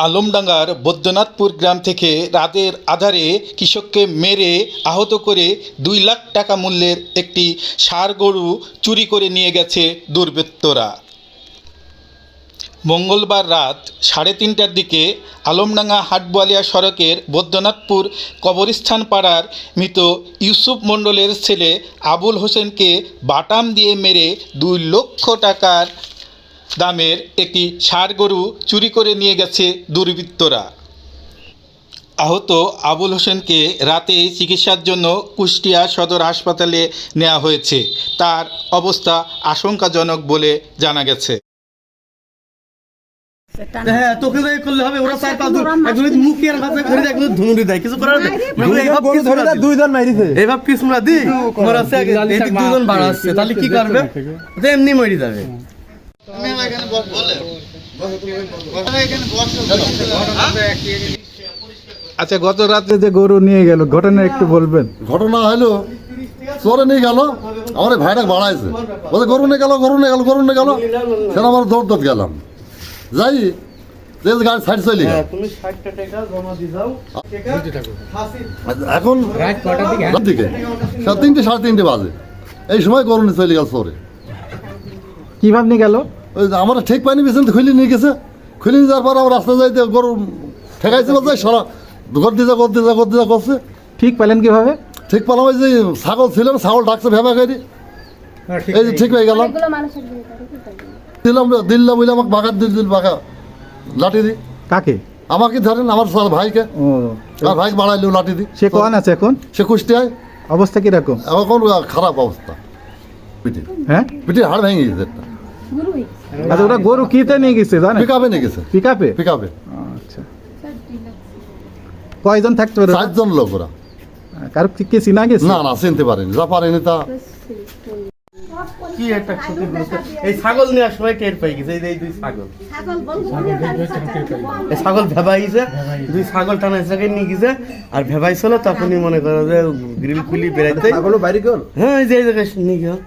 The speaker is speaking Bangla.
আলমডাঙ্গার বৈদ্যনাথপুর গ্রাম থেকে রাতের আধারে কৃষককে মেরে আহত করে দুই লাখ টাকা মূল্যের একটি ষাঁড় গরু চুরি করে নিয়ে গেছে দুর্বৃত্তরা। মঙ্গলবার রাত সাড়ে তিনটার দিকে আলমডাঙ্গা হাটবোয়ালিয়া সড়কের বৈদ্যনাথপুর কবরস্থান পাড়ার মৃত ইউসুফ মণ্ডলের ছেলে আবুল হোসেনকে বাটাম দিয়ে মেরে দুই লক্ষ টাকার দামের একটি ষাঁড় গরু চুরি করে নিয়ে গেছে দুর্বৃত্তরা। আহত আবুল হোসেনকে রাতে চিকিৎসার জন্য কুষ্টিয়া সদর হাসপাতালে নেওয়া হয়েছে। তার অবস্থা আশঙ্কাজনক বলে জানা গেছে। হ্যাঁ তোকে যাই করলে হবে ওরা চার পাঁচ একজন মুখে আর ভাষা ধরে একজন ধনুরি দেয়। কিছু করার নেই। এইভাব গরু ধরে না দুইজন মারিছে এইভাব কিছু না দি মোর দুজন বাড়া তাহলে কি করবে? এমনি মরি যাবে। আচ্ছা গত রাতে যে গরু নিয়ে গেল ঘটনা একটু বলবেন। ঘটনা হলো চোরে নিয়ে গেল আমার ভাইটা বাড়াইছে। বলছে গরু নিয়ে গেল গরু নিয়ে গেল গরু নিয়ে গেল। সেটা আমার দৌড় দৌড় গেলাম। যাই যে গাড়ি সাইড চলে গেল। তুমি 60 টাকা জমা দি দাও। এখন দিকে সাড়ে তিনটে সাড়ে তিনটে বাজে। এই সময় গরু নিয়ে চলে গেল চোরে। কীভাবে নিয়ে গেল? ওই আমরা ঠিক পাইনি পেছন খুলে নিয়ে গেছে। খুলে নিয়ে যাওয়ার পর আমার রাস্তা যাইতে গরু ঠেকাইছে বলছে সারা ঘর দিয়ে যা ঘর দিয়ে যা ঘর দিয়ে করছে। ঠিক পেলেন কীভাবে? ঠিক পেলাম ওই যে ছাগল ছিল না, ছাগল ডাকছে ভেবা করি এই যে ঠিক হয়ে গেলাম। কি? দিলাম দিল্লা বলে আমাকে বাঘার দিল দিল বাঘা। লাঠি দি। কাকে? আমাকে ধরেন আমার সার ভাইকে। ও। আর ভাইকে বাড়াইলো লাঠি দি। সে কোন আছে এখন? সে কুষ্টিয়ায়। অবস্থা কীরকম? এখন খারাপ অবস্থা। পিঠে হ্যাঁ? পিঠে হাড় ভেঙে গেছে আচ্ছা ওরা গরু কিতে নিয়ে গেছে জানেন? পিক আপে নিয়ে গেছে। পিক আপে পিক আপে আচ্ছা কয়জন থাকতে পারে? চারজন লোক ওরা। কারও কে চিনা গেছে? না না চিনতে পারেনি। যা পারেনি তা কি একটা ক্ষতি এই ছাগল নেওয়ার সময় টের পাই গেছে। এই দুই ছাগল। এই ছাগল ভেবাইছে দুই ছাগল টানা নিয়ে গেছে। আর ভেবাইছিল তখনই মনে করো যে গ্রিল খুলি বেড়াইতে বাইরে গেল? হ্যাঁ এই যে জায়গায় নিয়ে গেল।